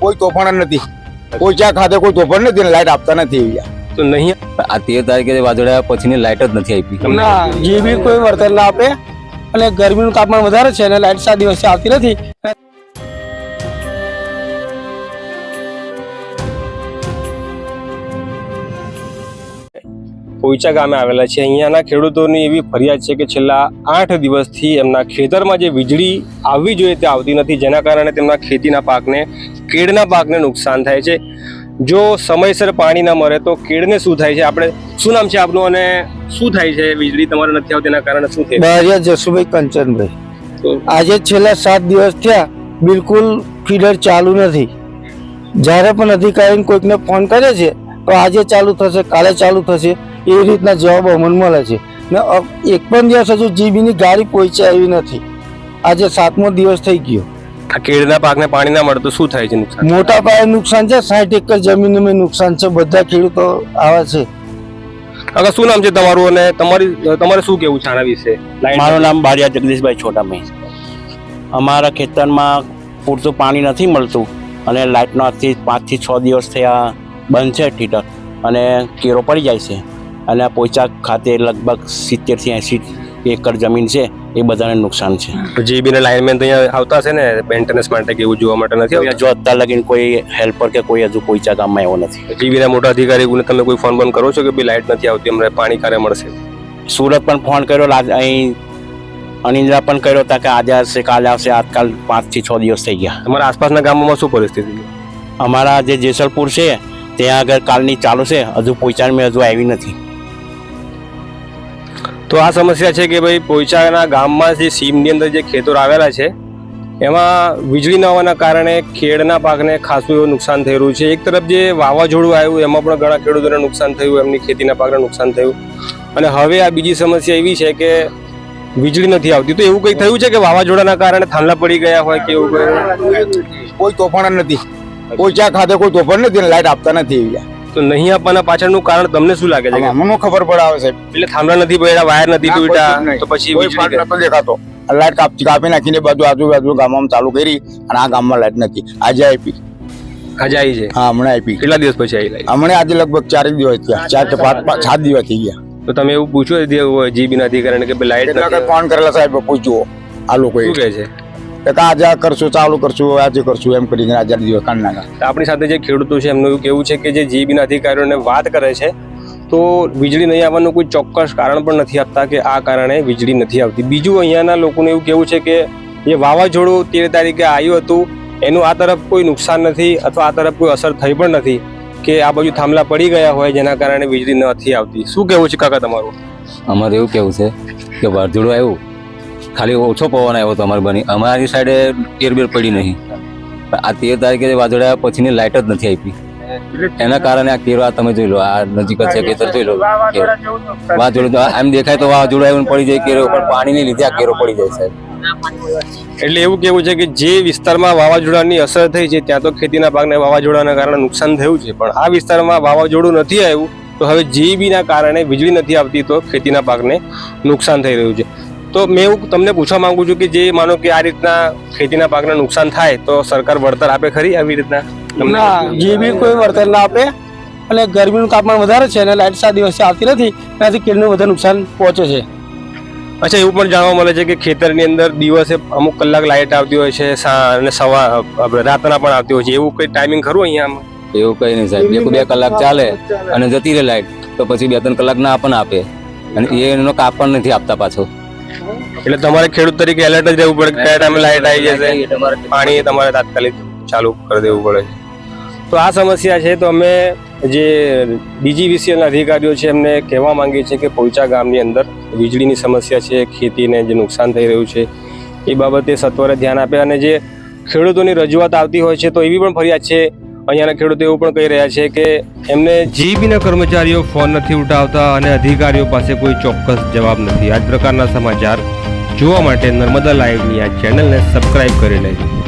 કોઈ તોફાન નથી. કોઈ ચા ખાતે કોઈ તોફાન નથી લાઈટ આપતા નથી તો નહીં આ તેર તારીખે વાદળા પછીની લાઇટ જ નથી આપી. ના જે બી કોઈ વળતર ના આપે. અને ગરમીનું તાપમાન વધારે છે અને લાઇટ સાત દિવસથી આવતી નથી. પોઈચા ગામે આવેલા છે. અહીંયાના ખેડૂતોની એવી ફરિયાદ છે કે છેલ્લા આઠ દિવસથી એમના ખેતરમાં જે વીજળી આવવી જોઈએ તે આવતી નથી. જેના કારણે તેમના ખેતીના પાકને કેળના પાકને નુકસાન થાય છે. જો સમયસર પાણી ના મળે તો કેળને શું થાય છે? આપણે શું નામ છે આપનું અને શું થાય છે? વીજળી તમારે નથી આવતી એના કારણે શું થાય? જસુભાઈ કંચનભાઈ. આજે છેલ્લા સાત દિવસ થયા બિલકુલ ફીડર ચાલુ નથી. જ્યારે પણ અધિકારીને કોઈકને ફોન કરે છે તો આજે ચાલુ થશે કાલે ચાલુ થશે. એવી રીતના જવાબ અમને મળે છે. ને એક પણ દિવસ હજુ જીબીની ગાડી પહોંચી આવી નથી. આજે સાતમો દિવસ થઈ ગયો. આ કેળના પાકને પાણી ના મળતું શું થાય છે નુકસાન? મોટા પાયે નુકસાન છે સાઠ એકર જમીનમાં નુકસાન છે બધા ખેડૂતો આવે છે. કાકા શું નામ છે તમારું અને તમારી તમારે શું કેવું છે આના વિશે? મારું નામ બારિયા જગદીશભાઈ છોટાભાઈ અમારા ખેતરમાં પૂરતું પાણી નથી મળતું અને લાઇટનો આજથી પાંચથી છ દિવસ થયા બંધ છે ઠીટર અને કેરો પડી જાય છે. અને આ પોચા ખાતે લગભગ સિત્તેરથી એંસી એકર જમીન છે એ બધાને નુકસાન છે. જીબી ના લાઇનમેન તો અહીંયા આવતા હશે ને મેન્ટેનન્સ માટે કે એવું જોવા માટે નથી જો અત્યાર લગીને કોઈ હેલ્પર કે કોઈ હજુ પોચા ગામમાં એવો નથી. જીબી ના મોટા અધિકારીઓને તમે કોઈ ફોન બંધ કરો છો કે ભાઈ લાઇટ નથી આવતી અમને પાણી ક્યારે મળશે? સુરત પણ ફોન કર્યો અહીં અનિંદ્રા પણ કર્યો હતા કે આજે આવશે કાલે આવશે આજકાલ પાંચથી છ દિવસ થઈ ગયા. તમારા આસપાસના ગામોમાં શું પરિસ્થિતિ અમારા જે જેસલપુર છે ત્યાં આગળ કાલની ચાલુ છે હજુ પોચાણમાં હજુ આવી નથી. તો આ સમસ્યા છે કે ભાઈ પોઈચાના ગામમાં જે સીમની અંદર જે ખેતરો આવેલા છે, એમાં વીજળી ન હોવાના કારણે ખેડના પાકને ખાસું એવું નુકસાન થઈ રહ્યું છે. એક તરફ જે વાવાઝોડું આવ્યું, એમાં પણ ઘણા ખેડૂતોને નુકસાન થયું, એમની ખેતીના પાકને નુકસાન થયું. અને હવે આ બીજી સમસ્યા એવી છે કે વીજળી નથી આવતી. તો એવું કંઈ થયું છે કે વાવાઝોડાના કારણે થાંભલા પડી ગયા હોય કે એવું કંઈ? તોફાન નથી. પોઈચા ખાતે કોઈ તોફાન નથી લાઈટ આપતા નથી અહીંયા તો નહીં આપવાના પાછળનું કારણ તમને શું લાગે છે? અમને ખબર પડે છે એટલે થાંભલા નથી પડ્યા વાયર નથી તૂટ્યા તો પછી નતો દેખાતો. લાઈટ કાપી કાપી નાખીને બધું આજુબાજુ ગામમાં ચાલુ કરી અને આ ગામમાં લાઈટ નથી. આજે આપી. આજે આવી છે? હા હમણાં આપી. કેટલા દિવસ પછી આવી લાઈટ? હમણાં આજે લગભગ ચાર દિવસ થયા. ચાર કે પાંચ સાત દિવસ થઈ ગયા. તો તમે એવું પૂછ્યું જીબી ના અધિકારીને કે લાઈટ ફોન કરેલા સાહેબ પૂછજો. આ લોકો શું કહે છે? કે આજે આ કરશું ચાલુ કરશું આજે કરશું એમ કરીને આજે દિવસ કાઢી નાખા. આપણી સાથે જે ખેડૂતો છે એમનું એવું કેવું છે કે જે જીબી ના અધિકારીઓને વાત કરે છે તો વીજળી નહીં આવવાનું કોઈ ચોક્કસ કારણ પણ નથી આપતા કે આ કારણે વીજળી નથી આવતી. બીજું અહીંયાના લોકોને એવું કેવું છે કે જે વાવાઝોડું તેર તારીખે આવ્યું હતું એનું આ તરફ કોઈ નુકસાન નથી અથવા આ તરફ કોઈ અસર થઈ પણ નથી કે આ બાજુ થાંભલા પડી ગયા હોય જેના કારણે વીજળી નથી આવતી. શું કેવું છે કાકા તમારું? અમારે એવું કેવું છે કે વાવાઝોડું આવ્યું ખાલી ઓછો પવન આવ્યો હતો અમારી બની. અમારી સાઈડે તેરબેર પડી નહીં. પણ આ તેર તારીખે વાદળા પછીની લાઇટ જ નથી આપી. એના કારણે આ કેરો આ તમે જોઈ લો આ નજીક છે ખેતર જોઈ લો. વાવાઝોડું તો દેખાય તો વાવાઝોડું આવ્યું પડી જાય કેરો પણ પાણીને લીધે આ કેરો પડી જાય સાહેબ. એટલે એવું કેવું છે કે જે વિસ્તારમાં વાવાઝોડાની અસર થઈ છે ત્યાં તો ખેતીના પાકને વાવાઝોડાના કારણે નુકસાન થયું છે. પણ આ વિસ્તારમાં વાવાઝોડું નથી આવ્યું તો હવે જીબીના કારણે વીજળી નથી આવતી તો ખેતીના પાકને નુકસાન થઈ રહ્યું છે. તો મેં એવું તમને પૂછવા માંગુ છું કે જે માનો કે આ રીતના ખેતીના પાકને નુકસાન થાય તો સરકાર વળતર આપે ખરી આવી રીતના? ના જે બી કોઈ વળતર ના આપે અને ગરમીનું તાપમાન વધારે છે અને લાઇટ સાત દિવસથી આવતી નથી એનાથી કેળનું વધારે નુકસાન પહોંચે છે. અચ્છા એવું પણ જાણવા મળે છે કે ખેતરની અંદર દિવસે અમુક કલાક લાઇટ આવતી હોય છે અને સવાર રાતના પણ આવતી હોય છે. એવું કઈ ટાઈમિંગ ખરું અહીંયા એવું કંઈ નહીં સાહેબ. એક બે કલાક ચાલે અને જતી રહે લાઇટ તો પછી બે ત્રણ કલાક ના પણ આપે. અને એનો કાપ પણ નથી આપતા પાછો. એટલે તમારે ખેડૂત તરીકે એલર્ટ જ રહેવું પડે કયા ટાઈમે લાઇટ આવી જશે. પાણી તમારે તાત્કાલિક ચાલુ કરી દેવું પડે. તો આ સમસ્યા છે તો અમે જે ડીજીવીસીએલના અધિકારીઓ છે એમને કહેવા માંગીએ છીએ કે પોઈચા ગામની અંદર વીજળીની સમસ્યા છે ખેતીને જે નુકસાન થઈ રહ્યું છે એ બાબતે સત્વરે ધ્યાન આપે. અને જે ખેડૂતોની રજૂઆત આવતી હોય છે તો એવી પણ ફરિયાદ છે અહીંયાના ખેડૂતો એવું પણ કહી રહ્યા છે કે એમને જીબીના કર્મચારીઓ ફોન નથી ઉઠાવતા અને અધિકારીઓ પાસે કોઈ ચોક્કસ જવાબ નથી. આ પ્રકારના સમાચાર જોવા માટે નર્મદા લાઈવની આ ચેનલને સબસ્ક્રાઇબ કરી લેજો.